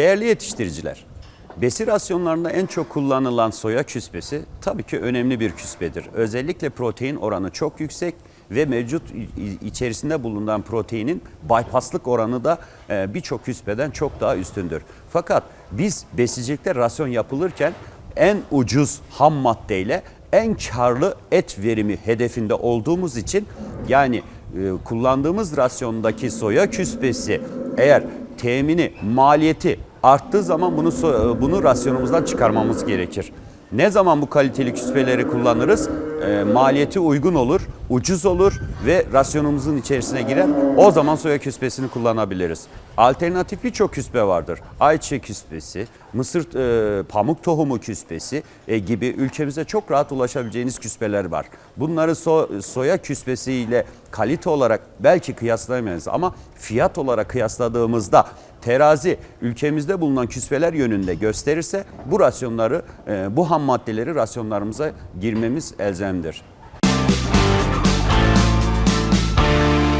Değerli yetiştiriciler, besi rasyonlarında en çok kullanılan soya küspesi tabii ki önemli bir küspedir. Özellikle protein oranı çok yüksek ve mevcut içerisinde bulunan proteinin bypasslık oranı da e, birçok küspeden çok daha üstündür. Fakat biz besicilikte rasyon yapılırken en ucuz ham maddeyle en karlı et verimi hedefinde olduğumuz için yani e, kullandığımız rasyondaki soya küspesi eğer temini, maliyeti arttığı zaman bunu bunu rasyonumuzdan çıkarmamız gerekir. Ne zaman bu kaliteli küspeleri kullanırız? E, maliyeti uygun olur, ucuz olur ve rasyonumuzun içerisine girer. O zaman soya küspesini kullanabiliriz. Alternatif birçok küspe vardır. Ayçiçeği küspesi, mısır e, pamuk tohumu küspesi e, gibi ülkemize çok rahat ulaşabileceğiniz küspeler var. Bunları so- soya küspesiyle kalite olarak belki kıyaslayamayız ama fiyat olarak kıyasladığımızda terazi ülkemizde bulunan küspeler yönünde gösterirse bu rasyonları, e, bu ham maddeleri rasyonlarımıza girmemiz elzemdir.